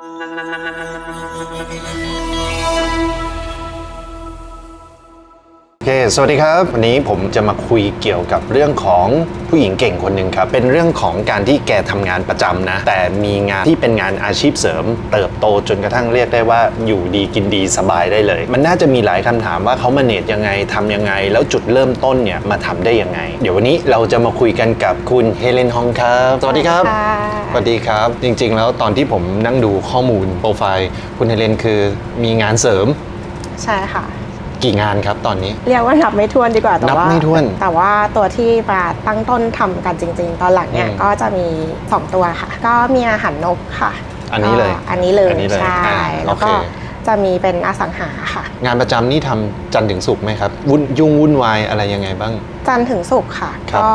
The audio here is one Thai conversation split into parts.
โอ เค สวัสดีครับ วันนี้ผมจะมาคุยเกี่ยวกับเรื่องของผู้หญิงเก่งคนหนึ่งครับ เป็นเรื่องของการที่แกทำงานประจำนะ แต่มีงานที่เป็นงานอาชีพเสริม เติบโตจนกระทั่งเรียกได้ว่าอยู่ดีกินดีสบายได้เลย มันน่าจะมีหลายคำถามว่าเขามาเนตยังไงทำยังไง แล้วจุดเริ่มต้นเนี่ยมาทำได้ยังไง เดี๋ยววันนี้เราจะมาคุยกันกับคุณเฮเลนฮองครับ สวัสดีครับค่ะสวัสดีครับ จริง ๆ แล้วตอนที่ผมนั่งดูข้อมูลโปรไฟล์ คุณเฮเลนคือมีงานเสริม ใช่ค่ะ กี่งานครับตอนนี้ เรียกว่านับไม่ถ้วนดีกว่าแต่นับว่าไม่ถ้วนแต่ว่าตัวที่มาตั้งต้นทำกันจริง ๆ ตอนหลังเนี่ยอืมก็จะมี 2 ตัวค่ะ ก็มีอาหารนกค่ะอันนี้เลยก็อันนี้เลยอันนี้เลยใช่อ่าแล้วก็โอเค จะมีเป็นอสังหาค่ะ งานประจำนี่ทำจันทร์ถึงศุกร์ไหมครับวุ่นยุ่งวุ่นวายอะไรยังไงบ้างจันทร์ถึงศุกร์ค่ะ ครับ ก็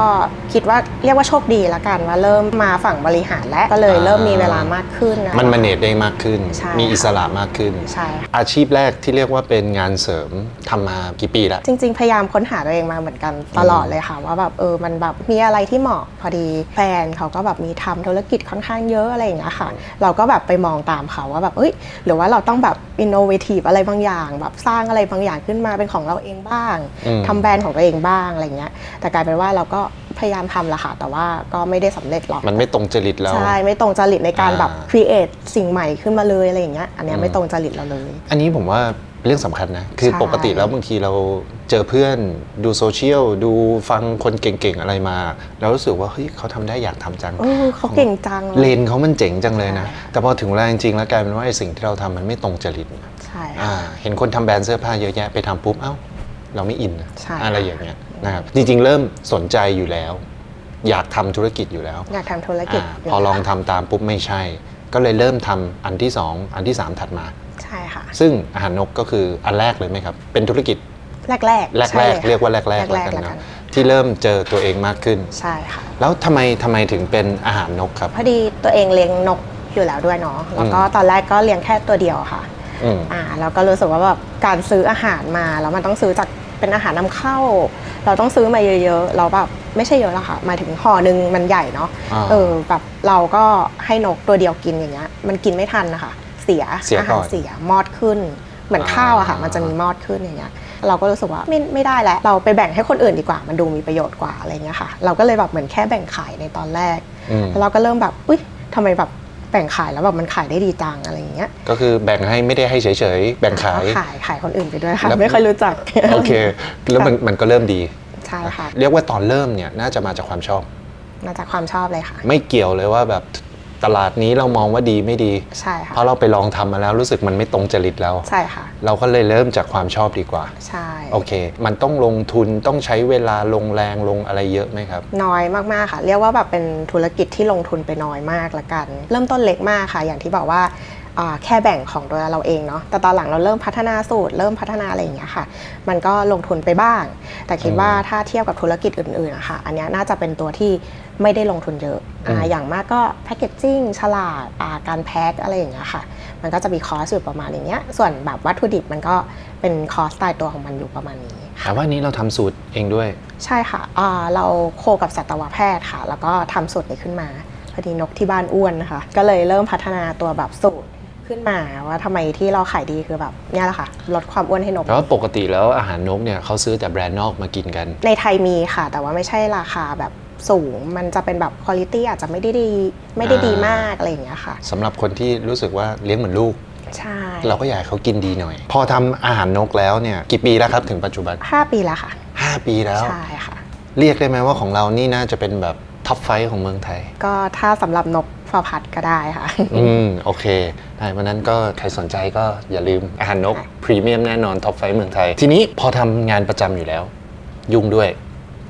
คิดว่าเรียกว่าโชคดีละกันว่าเริ่มมาฝั่งบริหารและก็เลยอ่าเริ่มมีเวลามากขึ้นนะคะ มันมาเนตได้มากขึ้น ใช่ มีอิสระมากขึ้น ใช่ค่ะอาชีพแรกที่เรียกว่าเป็นงานเสริมทำมากี่ปีละ จริง ๆ พยายามค้นหาตัวเองมาเหมือนกันตลอดเลยค่ะ ว่าแบบเออมันแบบมีอะไรที่เหมาะพอดีแฟนเขาก็แบบมีทำธุรกิจค่อนข้างเยอะอะไรอย่างเงี้ยค่ะ เราก็แบบไปมองตามเขาว่าแบบเอ้ยหรือว่าเราต้องแบบอินโนเวทีฟอะไรบางอย่าง แบบสร้างอะไรบางอย่างขึ้นมาเป็นของเราเองบ้างอืม ทำแบรนด์ของตัวเองบ้างอะไรเงี้ยแต่กลายเป็นว่าเราก็พยายามทำแหละค่ะแต่ว่าก็ไม่ได้สำเร็จหรอก มันไม่ตรงจริตเรา ใช่ไม่ตรงจริตในการแบบอ่าครีเอทสิ่งใหม่ขึ้นมาเลยอะไรอย่างเงี้ยอันเนี้ยไม่ตรงจริตเราเลย อันนี้ผมว่าเรื่องสำคัญนะ คือใช่ ปกติแล้วบางทีเราเจอเพื่อนดูโซเชียล ดูฟังคนเก่งๆอะไรมาแล้วรู้สึกว่า เฮ้ยเขาทำได้อยากทำจัง เออเขาเก่งจังเลนเขามันเจ๋งจังเลยนะใช่แต่พอถึงเวลาจริงๆแล้วกลายเป็นว่าไอ้สิ่งที่เราทำมันไม่ตรงจริตใช่ค่ะอ่าเห็นคนทำแบรนด์เสื้อผ้าเยอะแยะไปทำปุ๊บเอ้า เราไม่อินนะใช่ อะไรอย่างเงี้ย นะครับจริงๆ เริ่มสนใจอยู่แล้ว อยากทำธุรกิจอยู่แล้วอยากทำธุรกิจอาพอลองทำตามปุ๊บไม่ใช่ ก็เลยเริ่มทำอันที่สองอันที่สามถัดมา ใช่ค่ะ ซึ่งอาหารนกก็คืออันแรกเลยไหมครับ เป็นธุรกิจแรกแรกแรกใช่แรลกค่ะเรียกว่าแรกแรกแรกแล้วกันๆแล้วกัเนาะนที่เริ่มเจอตัวเองมากขึ้น ใช่ค่ะ แล้วทำไมทำไมถึงเป็นอาหารนกครับ พอดีตัวเองเลี้ยงนกอยู่แล้วด้วยเนาะแล้วก็ตอนแรกก็เลี้ยงแค่ตัวเดียวค่ะอืม อ่าแล้วก็รู้สึกว่าแบบการซื้ออาหารมาแล้วมันต้องซื้อจาก เป็นอาหารนำเข้า เราต้องซื้อมาเยอะๆเราแบบไม่ใช่เยอะหรอกค่ะหมายถึงห่อหนึ่งมันใหญ่เนาะอ่าเออแบบเราก็ให้นกตัวเดียวกินอย่างเงี้ย มันกินไม่ทันนะคะเสียเสียอาก่หารอนเสียมอดขึ้น เหมือนข้าวอะค่ะอ่ามัมันจะมีมอดขึ้นอย่างเงี้ยเราก็รู้สึกว่าไม่ไม่ได้แล้ว เราไปแบ่งให้คนอื่นดีกว่า มันดูมีประโยชน์กว่าอะไรเงี้ยค่ะ เราก็เลยแบบเหมือนแค่แบ่งขายในตอนแรกอืมแล้วเราก็เริ่มแบบอุ้ยทำไมแบบแบ่งขายแล้วแบบมันขายได้ดีจังอะไรอย่างเงี้ยก็คือแบ่งให้ไม่ได้ให้เฉยๆแบ่งขายก็ขายขายคนอื่นไปด้วยค่ะแล้วไม่ค่อยรู้จักโอเค แล้วมันมันก็เริ่มดีใช่ค่ะเรียกว่าตอนเริ่มเนี่ยน่าจะมาจากความชอบ มาจากความชอบเลยค่ะ ไม่เกี่ยวเลยว่าแบบ ตลาดนี้เรามองว่าดีไม่ดี ใช่ค่ะเพราะเราไปลองทำมาแล้วรู้สึกมันไม่ตรงจริตเรา ใช่ค่ะ เราก็เลยเริ่มจากความชอบดีกว่า ใช่ โอเค มันต้องลงทุนต้องใช้เวลาลงแรงลงอะไรเยอะไหมครับ น้อยมาก ๆ ค่ะ เรียกว่าแบบเป็นธุรกิจที่ลงทุนไปน้อยมากละกัน เริ่มต้นเล็กมากค่ะ อย่างที่บอกว่าอ่า แค่แบ่งของตัวเราเองเนาะแต่ตอนหลังเราเริ่มพัฒนาสูตร เริ่มพัฒนาอะไรอย่างเงี้ยค่ะ มันก็ลงทุนไปบ้าง แต่คิดว่าถ้าเทียบกับธุรกิจอื่นๆอะค่ะอันเนี้ยน่าจะเป็นตัวที่ไม่ได้ลงทุนเยอะอ่าอืมอย่างมากก็แพคเกจจิ้งฉลาดอ่าการแพ็คอะไรอย่างเงี้ยค่ะ มันก็จะมีคอสอยู่ประมาณอย่างเงี้ย ส่วนแบบวัตถุดิบมันก็เป็นคอสตายตัวของมันอยู่ประมาณนี้แต่ว่านี้เราทำสูตรเองด้วย ใช่ค่ะอ่าเราโคกับสัตวแพทย์ค่ะ แล้วก็ทำสูตรนี้ขึ้นมาพอดีนกที่บ้านอ้วนนะคะ ก็เลยเริ่มพัฒนาตัวแบบสูตร ขึ้นมาว่าทำไมที่เราขายดีคือแบบเนี่ยแหละค่ะลดความอ้วนให้นกเพราะว่าปกติแล้วอาหารนกเนี่ยเขาซื้อแต่แบรนด์นอกมากินกัน ในไทยมีค่ะ แต่ว่าไม่ใช่ราคาแบบสูงมันจะเป็นแบบคุณภาพอาจจะไม่ได้ดีไม่ได้ดีมากอะไรอย่างเงี้ยค่ะสำหรับคนที่รู้สึกว่าเลี้ยงเหมือนลูกใช่เราก็อยากให้เขากินดีหน่อย พอทำอาหารนกแล้วเนี่ยกี่ปีแล้วครับถึงปัจจุบันห้าปีแล้วค่ะ 5 ปีแล้วใช่ค่ะเรียกได้ไหมว่าของเรานี่น่าจะเป็นแบบ ท็อปไฟของเมืองไทย ก็ถ้าสำหรับนกฟาพัดก็ได้ค่ะ อืม โอเคได้วันนั้นก็ใครสนใจก็อย่าลืมอาหารนกค่ะพรีเมียมแน่นอนท็อปไฟเมืองไทย ทีนี้พอทำงานประจำอยู่แล้ว ยุ่งด้วย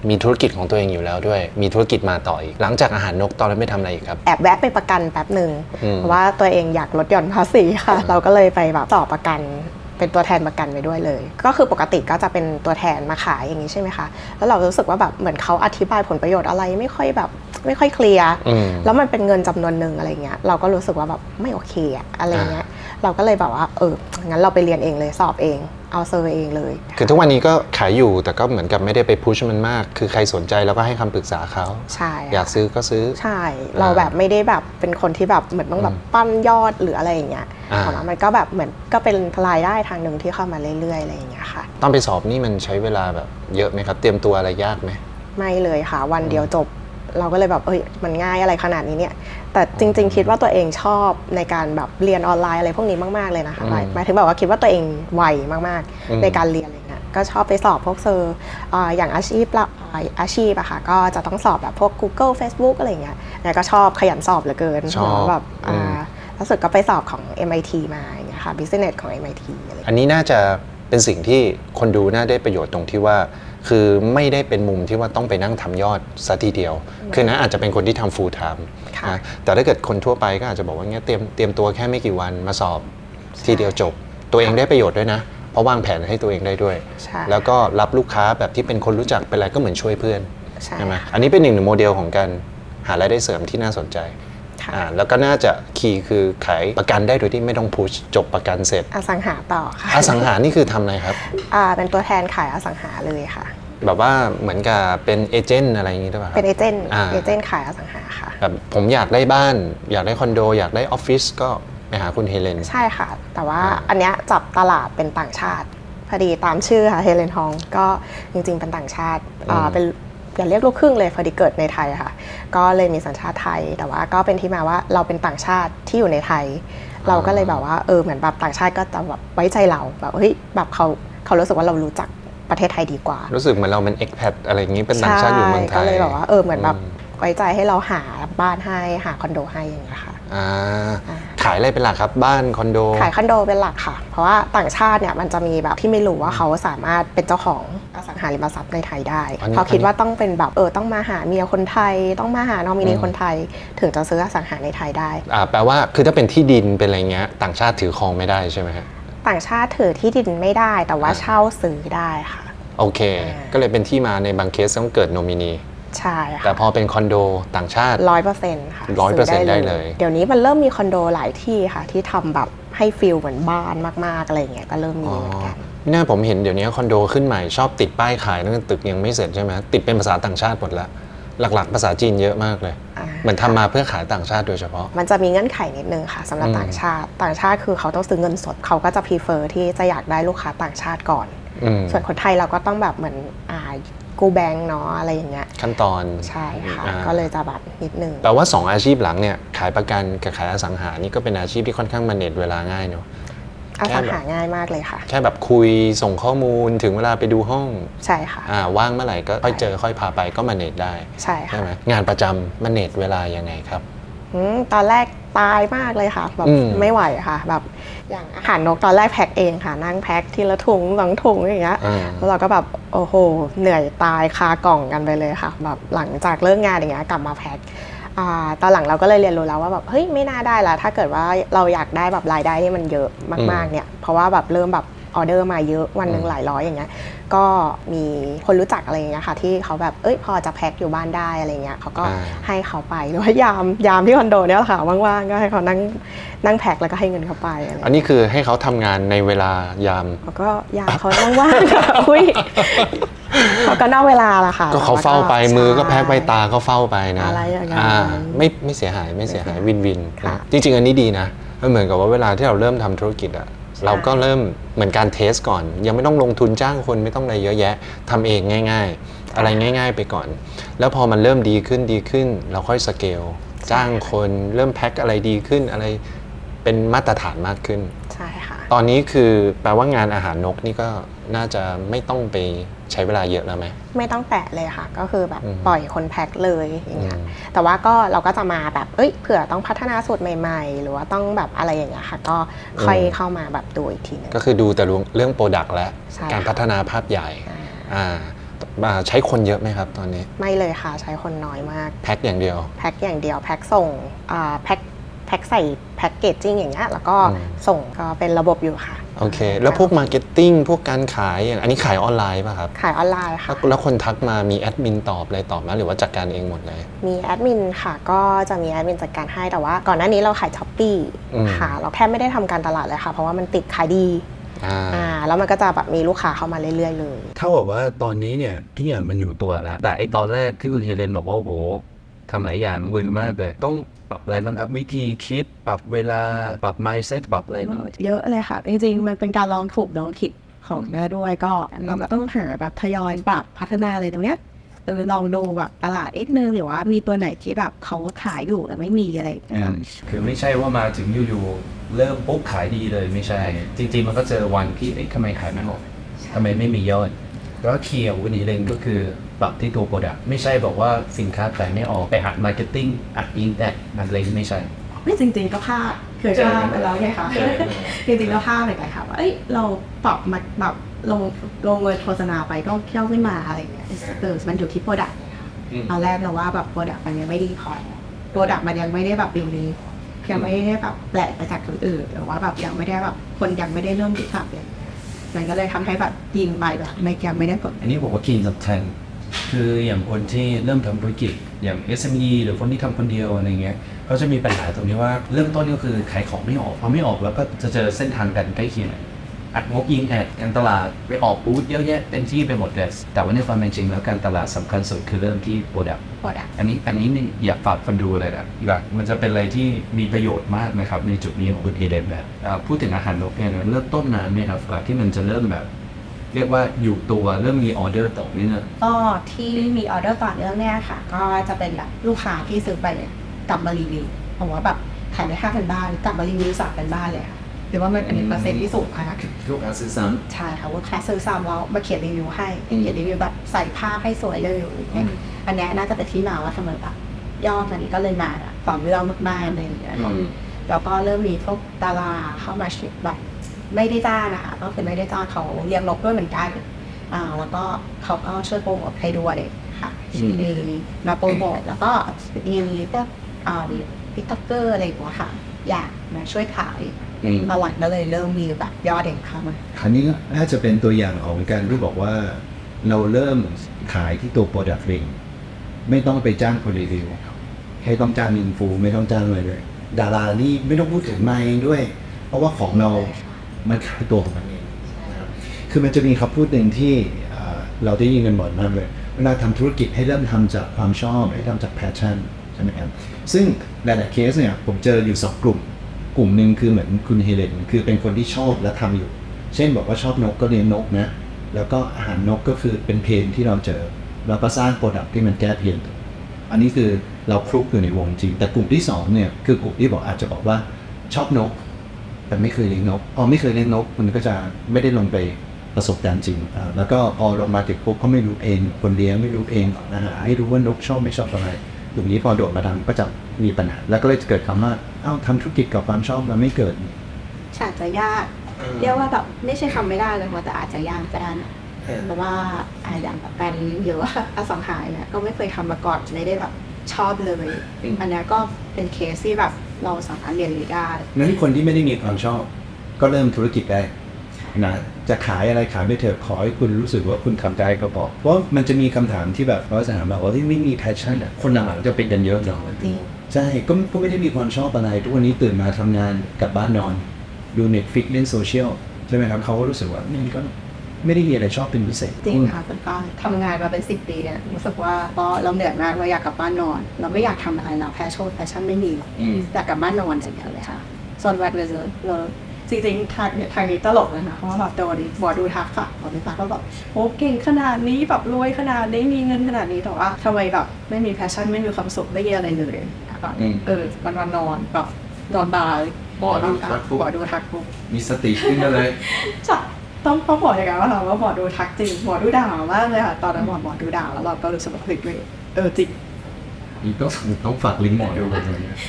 มีธุรกิจของตัวเองอยู่แล้วด้วย มีธุรกิจมาต่ออีก หลังจากอาหารนกตอนนั้นไปทำอะไรอีกครับ แอบแวะไปประกันแป๊บหนึ่งอืม เพราะว่าตัวเองอยากลดหย่อนภาษีค่ะ เราก็เลยไปแบบต่อประกัน เป็นตัวแทนประกันไปด้วยเลย ก็คือปกติก็จะเป็นตัวแทนมาขายอย่างนี้ใช่ไหมคะ แล้วเรารู้สึกว่าแบบเหมือนเขาอธิบายผลประโยชน์อะไรไม่ค่อยแบบไม่ค่อยเคลียร์อืมแล้วมันเป็นเงินจำนวนหนึ่งอะไรเงี้ยเราก็รู้สึกว่าแบบไม่โอเคอะอะไรเงี้ย เราก็เลยแบบว่าเอองั้นเราไปเรียนเองเลยสอบเอง เอาเซอร์เองเลย คือทุกวันนี้ก็ขายอยู่แต่ก็เหมือนกับไม่ได้ไปพุชมันมาก คือใครสนใจเราก็ให้คำปรึกษาเขาใช่อยากซื้อก็ซื้อ ใช่ เราแบบไม่ได้แบบเป็นคนที่แบบเหมือนต้องแบบอืมปั้นยอดหรืออะไรอย่างเงี้ยอ่าของเรามันก็แบบเหมือนก็เป็นรายได้ทางหนึ่งที่เข้ามาเรื่อยๆอะไรอย่างเงี้ยค่ะตอนไปสอบนี่มันใช้เวลาแบบเยอะไหมครับ เตรียมตัวอะไรยากไหมไม่เลยค่ะ วันเดียวจบ เราก็เลยแบบเอ้ยมันง่ายอะไรขนาดนี้เนี่ย แต่จริง ๆ คิดว่าตัวเองชอบในการแบบเรียนออนไลน์อะไรพวกนี้มาก ๆ เลยนะคะอืมหมายหมายถึงแบบว่าคิดว่าตัวเองไวมากอืมๆในการเรียนอะไรเงี้ยก็ชอบไปสอบพวกเซอร์อ่าอย่างอาชีพละอ่าอาชีพอะค่ะก็จะต้องสอบแบบพวก Google Facebook อะไรเงี้ยแล้วก็ชอบขยันสอบเหลือเกินชอบแล้วแบบอือ่ามล่าสุดก็ไปสอบของ MIT มาอย่างเงี้ยค่ะ Business ของ MIT อะไรอันนี้น่าจะเป็นสิ่งที่คนดูน่าได้ประโยชน์ตรงที่ว่า คือไม่ได้เป็นมุมที่ว่าต้องไปนั่งทำยอดซะทีเดียว คือนะอาจจะเป็นคนที่ทำ full time ค่ะนะแต่ถ้าเกิดคนทั่วไปก็อาจจะบอกว่าเงี้ยเตรียมเตรียมตัวแค่ไม่กี่วันมาสอบทีเดียวจบ ตัวเองได้ประโยชน์ด้วยนะ เพราะวางแผนให้ตัวเองได้ด้วยใช่แล้วก็รับลูกค้าแบบที่เป็นคนรู้จักเป็นอะไรก็เหมือนช่วยเพื่อนใช่ใช่ไหมอันนี้เป็นหนึ่งในโมเดลของการหารายได้เสริมที่น่าสนใจค่ะอ่า แล้วก็น่าจะคีย์คือขายประกันได้โดยที่ไม่ต้องพุชจบประกันเสร็จ อสังหาต่อค่ะอสังหานี่คือทำอะไรครับอ่าเป็นตัวแทนขายอสังหาเลยค่ะ แบบว่าเหมือนกับเป็นเอเจนต์อะไรอย่างนี้หรือเปล่าครับ เป็นเอเจนต์อ่า เอเจนต์ขายอสังหาค่ะ แบบผมอยากได้บ้าน อยากได้คอนโด อยากได้ออฟฟิศก็ไปหาคุณเฮเลน ใช่ค่ะ แต่ว่าอ่า อันเนี้ยจับตลาดเป็นต่างชาติ พอดีตามชื่อค่ะเฮเลนฮองก็จริงๆเป็นต่างชาติอ่าเป็น อย่าเรียกลูกครึ่งเลยพอดีเกิดในไทยอะค่ะ ก็เลยมีสัญชาติไทย แต่ว่าก็เป็นที่มาว่าเราเป็นต่างชาติที่อยู่ในไทย เราก็เลยแบบว่าเออเหมือนแบบต่างชาติก็จะแบบไว้ใจเราแบบเฮ้ยแบบเขาเขารู้สึกว่าเรารู้จักประเทศไทยดีกว่า รู้สึกเหมือนเราเป็นเอ็กแพดอะไรอย่างนี้เป็นต่างชาติอยู่เมืองไทก็ยเลยแบบว่าเออเหมือนแบบอืมไว้ใจให้เราหาบ้านให้หาคอนโดให้อย่างเงี้ยค่ะอ่าอ่า ขายอะไรเป็นหลักครับ บ้านคอนโด ขายคอนโดเป็นหลักค่ะ เพราะว่าต่างชาติเนี่ยมันจะมีแบบที่ไม่รู้ว่าเขาสามารถเป็นเจ้าของอสังหาริมทรัพย์ในไทยได้อันนี้เขาคิดว่าต้องเป็นแบบเออต้องมาหาเมียคนไทย ต้องมาหานอมินีอืม คนไทย ถึงจะซื้ออสังหาในไทยได้ อ่าแปลว่าคือถ้าเป็นที่ดินเป็นอะไรเงี้ยต่างชาติถือครองไม่ได้ใช่ไหมฮะ ต่างชาติถือที่ดินไม่ได้ แต่ว่าอ่า เช่าซื้อได้ค่ะ โอเคอ่าก็เลยเป็นที่มาในบางเคสต้องเกิดโนมินี ใช่แต่ค่ะพอเป็นคอนโดต่างชาติ ร้อยเปอร์เซ็นต์ค่ะ100%ซื้ได้เลย เดี๋ยวนี้มันเริ่มมีคอนโดหลายที่ค่ะ ที่ทำแบบให้ฟิลเหมือนบ้านมากๆอะไรอย่างเงี้ยก็เริ่มมีอ๋อเหมือนกันไม่น่าผมเห็นเดี๋ยวนี้คอนโดขึ้นใหม่ชอบติดป้ายขายตั้งแต่ตึกยังไม่เสร็จใช่ไหมติดเป็นภาษาต่างชาติหมดแล้ว หลักๆ ภาษาจีนเยอะมากเลยอ่าเหมือนทำมาเพื่อขายต่างชาติโดยเฉพาะ มันจะมีเงื่อนไขนิดนึงค่ะสำหรับอืมต่างชาติ ต่างชาติคือเขาต้องซื้อเงินสด เขาก็จะ prefer ที่จะอยากได้ลูกค้าต่างชาติก่อนอืมส่วนคนไทยเราก็ต้องแบบเหมือนอ่ากู้แบงก์เนาะอะไรอย่างเงี้ยขั้นตอนใช่ค่ะอ่าก็เลยจะแบบนิดนึงแปลว่า 2 อาชีพหลังเนี่ยขายประกันกับขายอสังหานี่ก็เป็นอาชีพที่ค่อนข้างมาเน็ตเวลาง่ายเนอะ อสังหาง่ายมากเลยค่ะ แค่แบบคุยส่งข้อมูลถึงเวลาไปดูห้องใช่ค่ะอ่าว่างเมื่อไหร่ก็ค่อยเจอค่อยพาไปก็มาเน็ตได้ใช่ใช่ค่ะไหมงานประจำมาเน็ตเวลายังไงครับอืมตอนแรกตายมากเลยค่ะแบบอืมไม่ไหวค่ะ แบบอย่างอาหารนกตอนแรกแพ็คเองค่ะ นั่งแพ็คทีละถุงสองถุงอย่างเงี้ยอ่าแล้วเราก็แบบโอ้โห เหนื่อยตายคากล่องกันไปเลยค่ะ แบบหลังจากเลิกงานอย่างเงี้ยกลับมาแพ็คอ่า ตอนหลังเราก็เลยเรียนรู้แล้วว่าแบบเฮ้ยไม่น่าได้ละถ้าเกิดว่าเราอยากได้แบบรายได้ที่มันเยอะมากๆเนี่ยเพราะว่าแบบเริ่มแบบ ออเดอร์มาเยอะวันหนึ่งอืมหลายร้อยอย่างเงี้ยก็มีคนรู้จักอะไรอย่างเงี้ยค่ะ ที่เขาแบบเอ้ยพอจะแพ็คอยู่บ้านได้อะไรเงี้ยเขาก็อ่าให้เขาไปหรือว่ายามยามที่คอนโดเนี่ยแหละค่ะว่างๆก็ให้เขานั่งนั่งแพ็คแล้วก็ให้เงินเขาไปอะไรอันนี้คือให้เขาทำงานในเวลายามเขาก็ยามเขาว่างๆค่ะอุ้ยเขาก็นอกเวลาละค่ะ ก็เขาเฝ้าไปแล้วมือก็แพ็คไปใช่ตาก็เฝ้าไปนะอะไรอย่างนั้นไม่ไม่เสียหายไม่เสียหายวินวินค่ะนะจริง ๆ อันนี้ดีนะมันเหมือนกับว่าเวลาที่เราเริ่มทำธุรกิจอะ เราก็เริ่มเหมือนการเทสก่อน ยังไม่ต้องลงทุนจ้างคนไม่ต้องอะไรเยอะแยะทำเองง่าย ๆ อะไรง่าย ๆ ไปก่อน แล้วพอมันเริ่มดีขึ้นดีขึ้น เราค่อยสเกลจ้างคนเริ่มแพ็คอะไรดีขึ้นอะไรเป็นมาตรฐานมากขึ้น ใช่ค่ะ ตอนนี้คือแปลว่างานอาหารนกนี่ก็น่าจะไม่ต้องไป ใช้เวลาเยอะแล้วไหม ไม่ต้องแตะเลยค่ะ ก็คือแบบอืม ปล่อยคนแพ็คเลยอย่างเงี้ยอืมแต่ว่าก็เราก็จะมาแบบเอ้ยเผื่อต้องพัฒนาสูตรใหม่ ๆ หรือว่าต้องแบบอะไรอย่างเงี้ยค่ะ ก็ค่อยเข้ามาแบบดูอีกทีหนึง ก็คือดูแต่เรื่องโปรดักต์และใช่การค่ะ พัฒนาภาพใหญ่อ่าอ่าอ่าใช้คนเยอะไหมครับตอนนี้ ไม่เลยค่ะใช้คนน้อยมาก แพ็คอย่างเดียว แพ็คอย่างเดียวแพ็คส่งอ่าแพ็ค แพ็คใส่แพ็คเกจจิ้งอย่างเงี้ยแล้วก็อืมส่งก็เป็นระบบอยู่ค่ะโอเค แล้วพวกมาร์เก็ตติ้งพวกการขายอย่างอันนี้ขายออนไลน์ป่ะครับ ขายออนไลน์แล้ค่ะวแล้วคนทักมามีแอดมินตอบอะไรตอบไหมหรือว่าจัดการเองหมดเลย มีแอดมินค่ะ ก็จะมีแอดมินจัดการให้แต่ว่า ก่อนหน้านี้เราขายช้อปปี้อืมค่ะ เราแทบไม่ได้ทำการตลาดเลยค่ะ เพราะว่ามันติดขายดีอ่าอ่าแล้วมันก็จะแบบมีลูกค้าเข้ามาเรื่อยๆเลยเท่ากับว่าตอนนี้เนี่ยทุกอย่างมันอยู่ตัวแล้วแต่ไอตอนแรกที่คุณเฮเลนบอกว่าโอ้โห ทำหลายอย่างวุ่นมากเลย ต้องปรับอะไรบ้างครับวิธีคิด ปรับเวลาปรับ mindset ปรับอะไรบ้างเยอะเลยค่ะ จริงๆ มันเป็นการลองถูกลองผิดของแม่ด้วยก็เราก็ต้องหาแบบทยอยปรับพัฒนาเลยตรงเนี้ยเออลองดูแบบตลาดนิดนึงหรือว่ามีตัวไหนที่แบบเขาขายอยู่แต่ไม่มีอะไรอย่างเงี้ยคือไม่ใช่ว่ามาถึงอยู่ๆเริ่มปุ๊บขายดีเลยไม่ใช่ จริง ๆ มันก็เจอวันที่เอ๊ะทำไมขายไม่ออกทำไมไม่มียอด แล้วก็เคียววันนี้เลนก็คือปรับที่ตัวโปรดักต์ไม่ใช่บอกว่าสินค้าขายไม่ออกไปอัดมาร์เก็ตติ้งอัดอินแอดอะไรไม่ใช่ ไม่จริงๆก็พลาดเคยพลาดไปแล้วไงคะจริงๆก็พลาดเหมือนกันค่ะว่าเอ้ยเราปรับมาแบบลงลงเงินโฆษณาไปก็เที่ยวขึ้นมาอะไรอย่างเงี้ยเออมันอยู่ที่โปรดักต์อืมตอนแรกเราว่าแบบโปรดักต์มันยังไม่ดีพอโปรดักต์มันยังไม่ได้แบบดีนี้ยังไม่ได้แบบแปลกไปจากคนอื่นหรือว่าแบบยังไม่ได้แบบคนยังไม่ได้เริ่มที่ทำเลย มันก็เลยทำให้แบบยิงไปแบบไม่แก่ไม่ได้ผล อันนี้ผมว่าคีย์สำคัญคืออย่างคนที่เริ่มทำธุรกิจอย่าง SME หรือคนที่ทำคนเดียวอะไรเงี้ยเขาจะมีปัญหาตรงนี้ว่าเริ่มต้นก็คือขายของไม่ออกพอไม่ออกแล้วก็จะเจอเส้นทางการใกล้เคียง อัดงบยิงแอดการตลาดไปออกบูธเยอะแยะเต็มที่ไปหมดเลยแต่ว่าในความเป็นจริงแล้วการตลาดสำคัญสุดคือเริ่มที่โปรดักโปรดักต์อันนี้อันนี้นี่อยากฝากคนดูเลยนะอยากมันจะเป็นอะไรที่มีประโยชน์มากนะครับในจุดนี้ของคุณเอเดนแบบอ่าพูดถึงอาหารนกเนี่ยนะเริ่มต้นนานไหมครับกว่าที่มันจะเริ่มแบบเรียกว่าอยู่ตัวเริ่มมีออเดอร์ต่อเนื่องก็ที่มีออเดอร์ต่อเนื่องเนี่ยค่ะ ก็จะเป็นแบบลูกค้าที่ซื้อไปเนี่ยกลับมารีวิวผมว่าแบบขายได้ห้าพันบ้านกลับมารีวิวสามพันบ้านเลยค่ะ หรือว่ามันเป็นเปอร์เซ็นต์ที่สูงมากลูกค้าซื้อซ้ใช่ค่ะว่าแค่ซื้อซ้ำแล้วมาเขียนรีวิวให้เขียนรีวิวแบบใส่ภาพให้สวยเลยอย่างเงี้ยอันเนี้ยน่าจะเป็นที่มาว่าทำไมแบบยอดอันนี้ก็เลยมาอะต่อเนื่องมากๆอะไรอย่างเงี้ยำแล้วก็เริ่มมีพวกดาราเข้ามาชิปแบบไม่ได้จ้างนะคะก็คือไม่ได้จ้างเขาเลี้ยงนกด้วยเหมือนกันอ่าแล้วก็เขาก็ช่วยโปรโมทให้ด้วยค่ะอืมมีมาโปรโมทแล้วก็มีพวกอ่าพิกต็อกเกอร์อะไรอย่างเงี้ยค่ะ อยากมาช่วยขาย ตลาดก็เลยเริ่มมีแบบยอดเองเข้ามา คราวนี้ก็น่าจะเป็นตัวอย่างของการที่บอกว่า เราเริ่มขายที่ตัว Product เองไม่ต้องไปจ้างคนรีวิวให้ต้องจ้างอินฟูไม่ต้องจ้างเลยเลย ดารานี่ไม่ต้องพูดถึงมาเองด้วย เพราะว่าของเรา มันขายตัวของมันเองนะครับคือมันจะมีคำพูดหนึ่งที่เอ่อเราได้ยินกันบ่อยมากเลย เวลาทำธุรกิจให้เริ่มทำจากความชอบให้ทำจากแพชชั่นใช่ไหมครับ ซึ่งหลายๆเคสเนี่ยผมเจออยู่สองกลุ่ม กลุ่มหนึ่งคือเหมือนคุณเฮเลนคือเป็นคนที่ชอบและทำอยู่ เช่นบอกว่าชอบนกก็เลี้ยงนกนะแล้วก็อาหารนกก็คือเป็นเพนที่เราเจอแล้วก็สร้างโปรดักที่มันแก้เพนอันนี้คือเราคลุกอยู่ในวงจริง แต่กลุ่มที่สองเนี่ยคือกลุ่มที่บอกอาจจะบอกว่าชอบนก แต่ไม่เคยเลี้ยงนกพอไม่เคยเลี้ยงนกมันก็จะไม่ได้ลงไปประสบการณ์จริงอ่าแล้วก็พอลงมาถึงปุ๊บเขาไม่รู้เองคนเลี้ยงไม่รู้เองอาหารไม่รู้ว่านกชอบไม่ชอบอะไร กลุ่มนี้พอโดดมาทำก็จะมีปัญหา แล้วก็เลยจะเกิดคำว่าเอ้าทำธุรกิจกับความชอบมันไม่เกิดอาจจะยาก เรียกว่าแบบไม่ใช่ทำไม่ได้เลยแต่อาจจะยากแต่อันเพราะว่าอ่าอย่างแบบแบรนด์หรือว่าอสังหาเนี่ยก็ไม่เคยทำมาก่อนไม่ได้แบบชอบเลย อันเนี้ยก็เป็นเคสที่แบบเราสามารถเรียนรู้ได้นั้นคนที่ไม่ได้มีความชอบ ก็เริ่มธุรกิจได้ นะจะขายอะไรขายไปเถอะขอให้คุณรู้สึกว่าคุณทำได้ก็บอก เพราะมันจะมีคำถามที่แบบเราจะถามแบบว่าที่ไม่มี passion อะคนหลังๆจะเป็นกันเยอะเนาะจริงใช่ก็ก็ไม่ได้มีความชอบอะไร ทุกวันนี้ตื่นมาทำงานกลับบ้านนอน ดู Netflix เล่นโซเชียลใช่ไหมครับเขาก็รู้สึกว่านี่ก็ไม่ได้มีอะไรชอบเป็นพิเศษจริงค่ะเป็นการทำงานมาเป็นสิบปีเนี่ยรู้สึกว่าพอเราเหนื่อยมากเราอยากกลับบ้านนอน เราไม่อยากทำอะไรแล้วแพชชั่นแพชชั่นไม่มีอืมอยากกลับบ้านนอนอย่างเดียวเลยค่ะ ส่วนแวดเลยเรา จริงๆทางเนี่ยทางนี้ตลกเลยนะเพราะว่าแบบโดนบอดูทักค่ะบอดูทักก็แบบโอ้เก่งขนาดนี้แบบรวยขนาดนี้มีเงินขนาดนี้แต่ว่าทำไมแบบไม่มีแพชชั่นไม่มีความสุขไม่มีอะไรเลยแบบอืมเออวันวันๆนอนแบบนอนบายบอดูทักบอดูทักปุ๊บมีสติขึ้นมาเลยจะต้องต้องบอกอย่างนั้นว่าเราว่าหมอดูทักจริงหมอดูด่ามากเลยค่ะตอนนั้นหมอหมอดูด่าแล้วเราก็รู้สึกว่าเฮ้ยเว้ยเออจริงนี่ต้องต้องฝากลิงก์หมอดูกันเลยนะ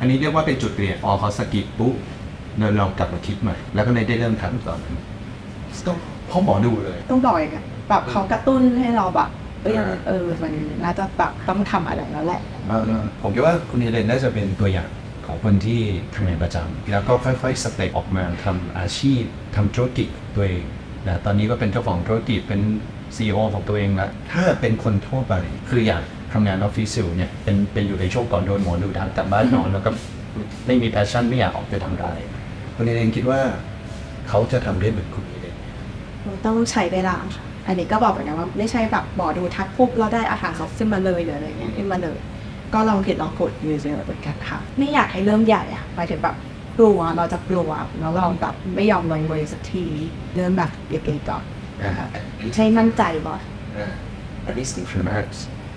อันนี้เรียกว่าเป็นจุดเปลี่ยนพอเขาสะกิดปุ๊บ เราลองกลับมาคิดใหม่ แล้วก็เลยได้เริ่มทำตอนนั้นต้องเพราะหมอดูเลย ต้องบอกอย่างนั้นแบบเขากระตุ้นให้เราแบบเอยอ่าเออมันน่าจะแบบต้องทำอะไรแล้วแหละผมคิดว่าคุณเฮเลนน่าจะเป็นตัวอย่างของคนที่ทำงานประจำแล้วก็ค่อยๆสเต็ปออกมาทำอาชีพทำธุรกิจตัวเองนะตอนนี้ก็เป็นเจ้าของธุรกิจเป็น CEO ของตัวเองแล้วถ้าเป็นคนทั่วไปคืออยากทำงานออฟฟิศซิลเนี่ยเป็นเป็นอยู่ในช่วงก่อนโดนหมอดูดันกลับบ้านนอนแล้วก็ไม่มีแพชชั่นไม่อยากออกไปทำอะไร คนเองคิดว่าเขาจะทำได้เหมือนคุณเองต้องใช้เวลาค่ะอันนี้ก็บอกไปนะว่าไม่ใช่แบบหมอดูทักปุ๊บเราได้อาหารซอฟขึ้นมาเลยหรืออะไรเงี้ยขึ้นมาเลย ก็ลองผิดลองกดอยู่เยอะเหมือนกันค่ะ ไม่อยากให้เริ่มใหญ่อะหมายถึงแบบกลัวเราจะกลัวแล้วเราแบบไม่ยอมลงมือสักทีเริ่มแบบเล็กๆก่อนนะคะใช้มั่นใจบ่อยอันนี้สิ่งสำคัญ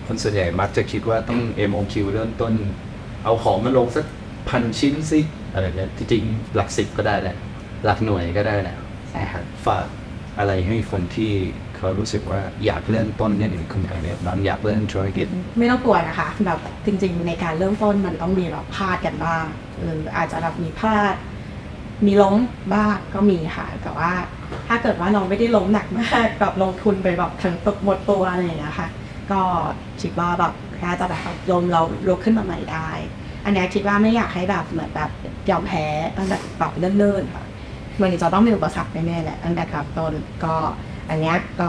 คนส่วนใหญ่มักจะคิดว่าต้อง MOQ เริ่มต้น เอาของมาลงสัก พันชิ้นสิอะไรเนี่ยที่จริงหลักสิบก็ได้แหละหลักหน่วยก็ได้แหละใช่ค่ะฝากอะไรให้คนที่เขารู้สึกว่าอยากเริ่มต้นเนี่ยหรือคุณแบบนั้นอยากเริ่มธุรกิจ ไม่ต้องกลัวนะคะแบบจริง ๆ ในการเริ่มต้นมันต้องมีแบบพลาดกันบ้างหรืออาจจะแบบมีพลาด มีล้มบ้างก็มีค่ะแต่ว่า ถ้าเกิดว่าเราไม่ได้ล้มหนักมากแบบลงทุนไปแบบถึงตกหมดตัวอะไรอย่างเงี้ยค่ะ ก็คิดว่าแบบแค่จะแบบล้มเราลุกขึ้นมาใหม่ได้ อันนี้คิดว่าไม่อยากให้แบบเหมือนแบบยอมแพ้ตั้งแต่แบบเนิ่นๆค่ะมันจะต้องมีอุปสรรคแน่ๆแหละตั้งแต่ครับต้นก็อันนี้ยก็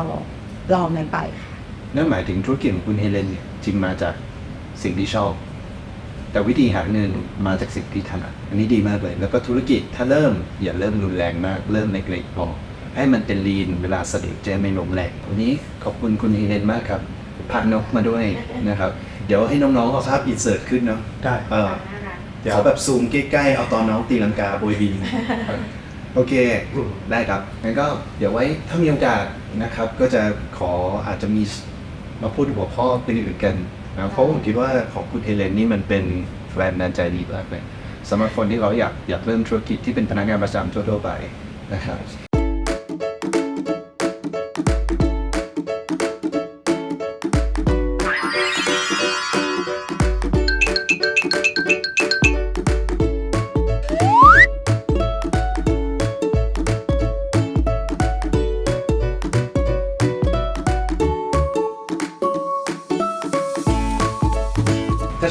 ลองกันไปนั่นหมายถึงธุรกิจของคุณเฮเลนเนี่ยจริงมาจากสิ่งที่ชอบ แต่วิธีหาเงินมาจากสิ่งที่ถนัดอันนี้ดีมากเลย แล้วก็ธุรกิจถ้าเริ่มอย่าเริ่มรุนแรงมาก เริ่มเล็กๆพอให้มันเป็นลีนเวลาเสดุดจะไม่ล้มแรงวันนี้ขอบคุณคุณเฮเลนมากครับ พานกมาด้วยนะครับ เดี๋ยวให้น้องๆเอาภาพอินเสิร์ตขึ้นเนาะได้เออเดี๋ยวแบบซูมใกล้ๆ เอาตอนน้องตีลังกาโบยบิน โอเค ได้ครับงั้นก็เดี๋ยวไว้ถ้ามีโอกาสนะครับ ก็จะขออาจจะมีมาพูดหัวข้ออื่นๆกันนะเพราะผมคิดว่าของคุณเฮเลนนี่มันเป็นแรงบันดาลใจดีมากเลยสำหรับคนที่เราอยากอยากเริ่มธุรกิจที่เป็นพนักงานประจำทั่วๆไปนะครับ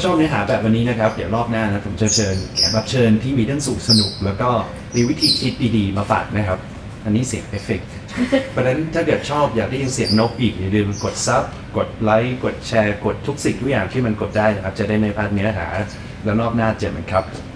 ชอบเนื้อหาแบบวันนี้นะครับ เดี๋ยวรอบหน้านะผมจะเชิญแขกรับเชิญที่มีเรื่องสุขสนุก แล้วก็มีวิธีคิดดีๆมาฝากนะครับ อันนี้เสียงเอฟเฟกต์เพราะฉะนั้นถ้าเกิดชอบอยากได้ยินเสียงนกอีกอย่าลืมกดซับกดไลค์กดแชร์ กดทุกสิ่งทุกอย่างที่มันกดได้นะครับจะได้ไม่พลาดเนื้อหา แล้วรอบหน้าเจอกันครับ